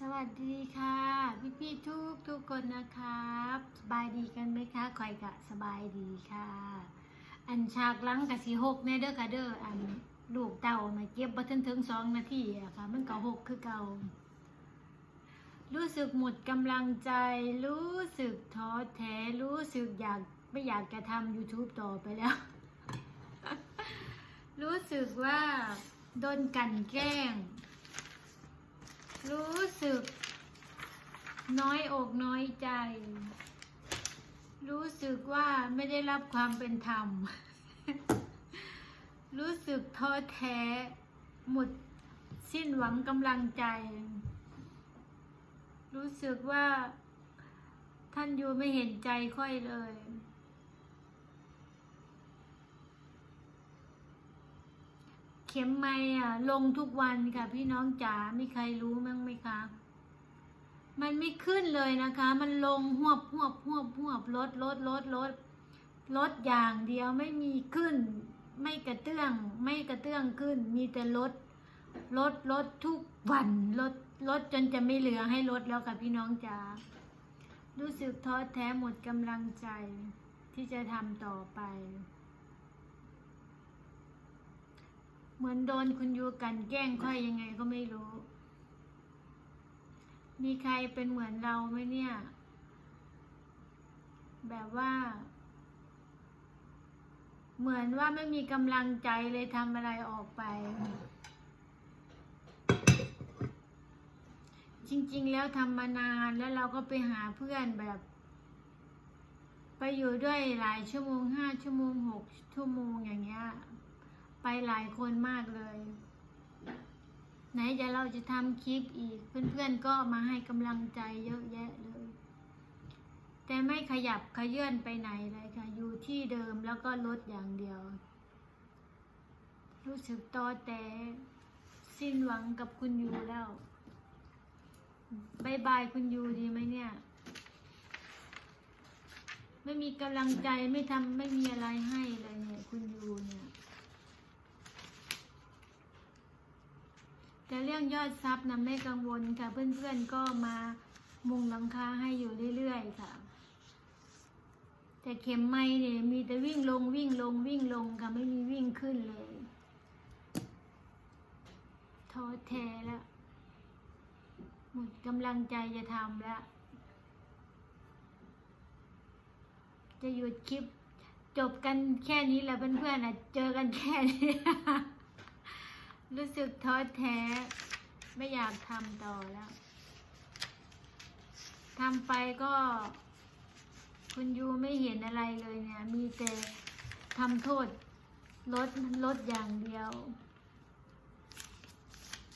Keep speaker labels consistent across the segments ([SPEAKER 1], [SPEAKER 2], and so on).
[SPEAKER 1] สวัสดีค่ะ พี่พี่ทุกทุกคนนะครับสบายดีกันไหมคะคอยกะสบายดีค่ะ อันฉากหลังกะสีหกแน่เด้อค่ะเด้ออันลูกเต่ามาเก็บบัถึงถึงสองนาทีอะค่ะ มันก็หกคือเก่า รู้สึกหมดกำลังใจ รู้สึกท้อแท้รู้สึกอยากไม่อยากจะทำ YouTube ต่อไปแล้ว รู้สึกว่าโดนกันแกล้ง รู้สึก น้อยอกน้อยใจ รู้สึกว่าไม่ได้รับความเป็นธรรม รู้สึกท้อแท้ หมดสิ้นหวังกำลังใจ รู้สึกว่าท่านอยู่ไม่เห็นใจค่อยเลย ข็มไม้อะ ลงทุกวันค่ะพี่น้องจ๋ามีใครรู้มั้งไหมคะ มันไม่ขึ้นเลยนะคะ มันลงหวบหวบหวบหวบลดลดลดลดลดอย่างเดียวไม่มีขึ้น ไม่กระเตื้อง ไม่กระเตื้องขึ้น มีแต่ลดลดลดทุกวันลดลดจนจะไม่เหลือให้ลดแล้วค่ะพี่น้องจ๋ารู้สึกท้อแท้หมดกำลังใจที่จะทำต่อไป เหมือนโดนคุณยูกันแกล้งค่อยยังไงก็ไม่รู้ มีใครเป็นเหมือนเราไหมเนี่ย แบบว่า เหมือนว่าไม่มีกำลังใจเลยทำอะไรออกไป จริง ๆ แล้วทำมานานแล้วเราก็ไปหาเพื่อนแบบ ไปอยู่ด้วยหลายชั่วโมงห้าชั่วโมงหกชั่วโมงอย่างเงี้ย ไปหลายคนมากเลย ไหนจะเราจะทำคลิปอีก เพื่อนๆก็มาให้กำลังใจเยอะแยะเลย แต่ไม่ขยับขยื่นไปไหนเลยค่ะ อยู่ที่เดิมแล้วก็ลดอย่างเดียว รู้สึกตอแต่สิ้นหวังกับคุณยูแล้วบายบายคุณยูดีไหมเนี่ย ไม่มีกำลังใจไม่ทำไม่มีอะไรให้เลยเนี่ย คุณยูเนี่ย แต่เรื่องยอดทรัพย์นะไม่กังวลค่ะ เพื่อนๆก็มามุงหลังคาให้อยู่เรื่อยๆค่ะ แต่เข็มไม้เนี่ยมีแต่วิ่งลงวิ่งลงวิ่งลงค่ะไม่มีวิ่งขึ้นเลยท้อแท้แล้วหมดกำลังใจจะทำแล้ว จะหยุดคลิปจบกันแค่นี้แหละเพื่อนๆนะเจอกันแค่นี้ รู้สึกท้อแท้ ไม่อยากทำต่อแล้วทำไปก็ คุณยูไม่เห็นอะไรเลยเนี่ย มีแต่ทำโทษลดลดอย่างเดียว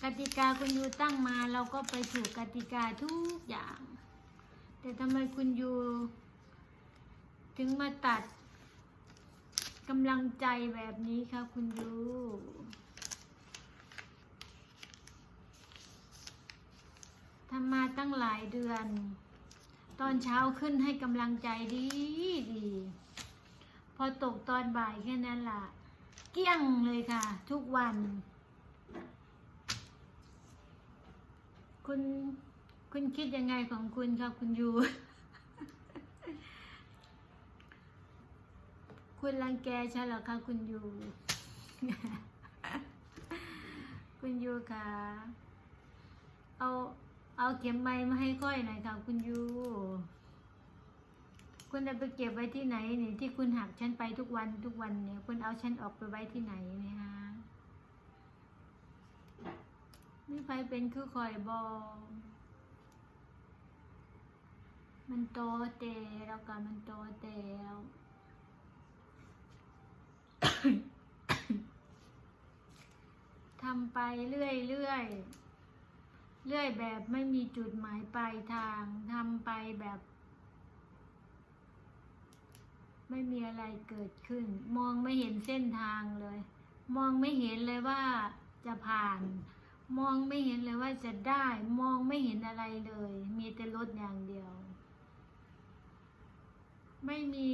[SPEAKER 1] กติกาคุณยูตั้งมาเราก็ไปถูกกติกาทุกอย่าง แต่ทำไมคุณยูถึงมาตัดกำลังใจแบบนี้คะคุณยูทำมา ตั้งหลายเดือน ตอนเช้าขึ้นให้กำลังใจดีดี พอตกตอนบ่ายแค่นั้นล่ะ เกลี้ยงเลยค่ะ ทุกวัน คุณคุณคิดยังไงของคุณครับคุณยูคุณรังแกใช่หรอคะคุณยู คุณยูคะเอา เอาเข็มไม้มาให้ก้อยหน่อยค่ะคุณยู คุณจะไปเก็บไว้ที่ไหนเนี่ยที่คุณหักฉันไปทุกวันทุกวันเนี่ยคุณเอาฉันออกไปไว้ที่ไหนเนี่ยฮะนี่ไฟเป็นคือคอยบอมันโตเตแล้วก็มันโตเตแล้วทำไปเรื่อยเรื่อย เรื่อยแบบไม่มีจุดหมายปลายทางทำไปแบบ ไม่มีอะไรเกิดขึ้น มองไม่เห็นเส้นทางเลย มองไม่เห็นเลยว่าจะผ่าน มองไม่เห็นเลยว่าจะได้ มองไม่เห็นอะไรเลย มีแต่รถอย่างเดียว ไม่มี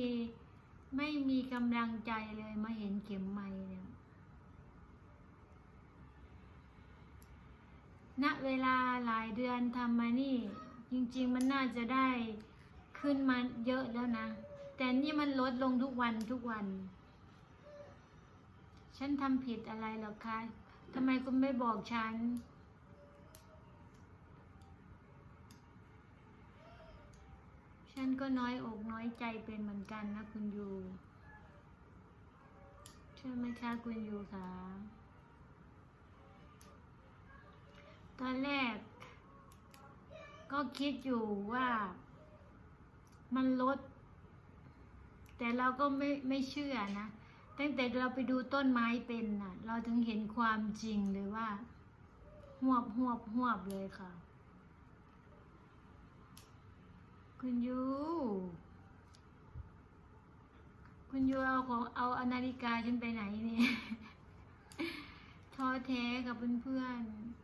[SPEAKER 1] ไม่มีกำลังใจเลยมาเห็นเข็มไม้เนี่ย ณเวลาหลายเดือนทำมานี่ จริง ๆ มันน่าจะได้ขึ้นมาเยอะแล้วนะ แต่นี่มันลดลงทุกวันทุกวัน ฉันทำผิดอะไรหรอคะทำไมคุณไม่บอกฉัน ฉันก็น้อยอกน้อยใจเป็นเหมือนกันนะคุณยูใช่ไหมคะคุณยูคะ ตอนแรก ก็คิดอยู่ว่ามันลด แต่เราก็ไม่ไม่เชื่อนะ ตั้งแต่เราไปดูต้นไม้เป็นน่ะ เราถึงเห็นความจริงเลยว่าหวบหวบหวบเลยค่ะ คุณยู คุณยูเอาของเอาอนาฬิกาฉันไปไหนเนี่ยท้อแท้กับเพื่อนๆ